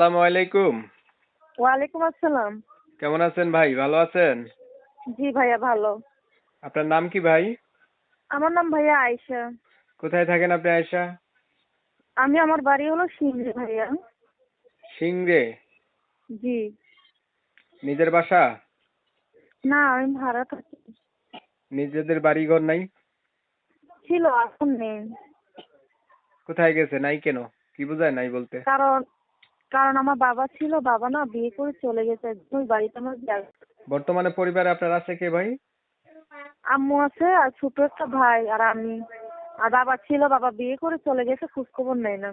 আসসালামু আলাইকুম। ওয়ালাইকুম আসসালাম। কেমন আছেন ভাই? ভালো আছেন? জি ভাইয়া ভালো। আপনার নাম কি ভাই? আমার নাম ভাইয়া আয়েশা। কোথায় থাকেন আপনি আয়সা আমি আমার বাড়ি হলো সিংড়ি ভাইয়া। সিংড়ে? জি। নিজের বাসা? না আমি ভাড়া থাকি। নিজেদের বাড়িঘর নাই? ছিল এখন নেই। কোথায় গেছে? নাই কেন? কি বোঝায় নাই বলতে? কারণ কারণ আমার বাবা ছিল বাবা না বিয়ে করে চলে গেছে ওই বাড়িতে আমার জায়গা বর্তমানে পরিবারে আপনার আছে কে ভাই? আম্মু আছে আর ছোট একটা ভাই আর আমি। আর বাবা ছিল বাবা বিয়ে করে চলে গেছে খোঁজ খবর নেই না।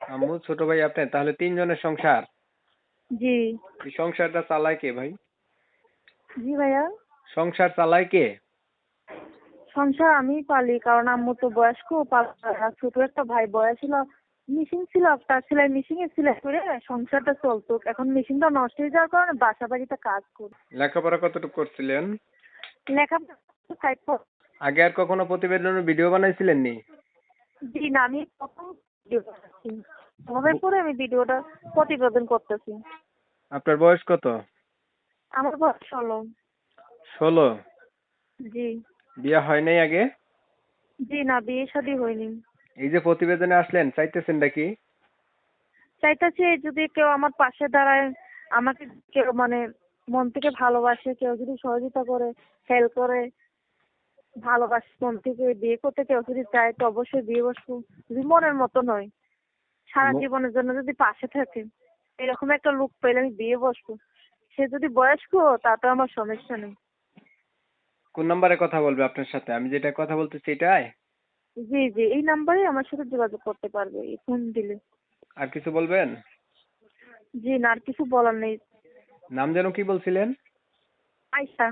আম্মু ছোট ভাই আপনি তাহলে তিনজনের সংসার? জি। এই সংসারটা চালায় কে ভাই? জি ভাইয়া। সংসার চালায় কে? সংসার আমি পালি কারণ আম্মু তো বয়স্ক পাল- আর ছোট একটা ভাই বয়স ছিল মেশিন ছিল তার সেলাই মেশিনে সেলাই করে সংসারটা চলতো। এখন মেশিনটা নষ্ট হয়ে যাওয়ার কারণে বাসা বাড়িতে কাজ করি। লেখাপড়া কতটুকু করছিলেন? লেখাপড়া পর- আগে আর কখনো প্রতিবেদনের ভিডিও বানাইছিলেন নি জি না আমি প্রথম ভিডিও বানাচ্ছি মোবাইল করে আমি ভিডিওটা প্রতিবেদন করতেছি। আপনার বয়স কত? আমার বয়স ষোলো। ষোলো? জি। বিয়ে হয় নাই আগে? জি না বিয়ে শাদী হয়নি। এই যে প্রতিবেদনে আসলেন চাইতেছেন নাকি? চাইতেছি যদি কেউ আমার পাশে দাঁড়ায় আমাকে কেউ মানে মন থেকে ভালোবাসে কেউ যদি সহযোগিতা করে হেল্প করে ভালোবাসে মন থেকে বিয়ে করতে কেউ যদি চায় তো অবশ্যই বিয়ে বসবো। যদি মনের মতো নয় সারা জীবনের জন্য যদি পাশে থাকে এরকম একটা লোক পেলে আমি বিয়ে বসবো। সে যদি বয়স্ক তাতে আমার সমস্যা নেই। কোন নাম্বারে কথা বলবে আপনার সাথে? আমি যেটা কথা বলতেছি এটাই? জি জি এই নাম্বারে আমার সাথে যোগাযোগ করতে পারবে এই ফোন দিলে। আর কিছু বলবেন? জি না আর কিছু বলার নেই। নাম যেন কি বলছিলেন? আয়সা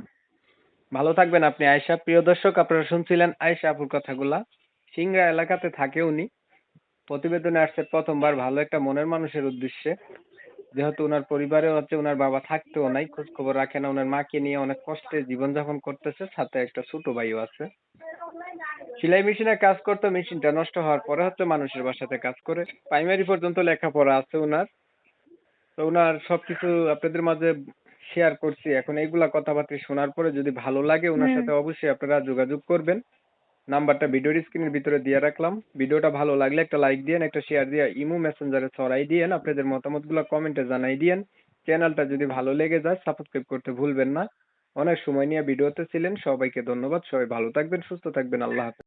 ভালো থাকবেন আপনি আয়সা প্রিয় দর্শক আপনারা শুনছিলেন আয়সা আপুর কথাগুলা। সিংড়া এলাকাতে থাকে উনি। প্রতিবেদনে আসছে প্রথমবার ভালো একটা মনের মানুষের উদ্দেশ্যে। যেহেতু ওনার পরিবারে হচ্ছে ওনার বাবা থাকতেও নাই খোঁজ খবর রাখে না। ওনার মাকে নিয়ে অনেক কষ্টে জীবনযাপন করতেছে সাথে একটা ছোট ভাইও আছে। সেলাই মেশিনে কাজ করতো মেশিনটা নষ্ট হওয়ার পরে হচ্ছে মানুষের বাসাতে কাজ করে। প্রাইমারি পর্যন্ত লেখাপড়া আছে ওনার তো ওনার সবকিছু আপনাদের মাঝে শেয়ার করছি। এখন এইগুলা কথাবার্তা শোনার পরে যদি ভালো লাগে ওনার সাথে অবশ্যই আপনারা যোগাযোগ করবেন। নাম্বারটা ভিডিওর স্ক্রিনের ভিতরে দিয়ে রাখলাম। ভিডিওটা ভালো লাগলে একটা লাইক দিয়েন একটা শেয়ার দিয়ে ইমো মেসেঞ্জারে ছড়াই দিয়েন আপনাদের মতামতগুলো কমেন্টে জানাই দিয়েন। চ্যানেলটা যদি ভালো লেগে যায় সাবস্ক্রাইব করতে ভুলবেন না। অনেক সময় নিয়ে ভিডিওতে ছিলেন। সবাইকে ধন্যবাদ। সবাই ভালো থাকবেন সুস্থ থাকবেন। আল্লাহ হাফেজ।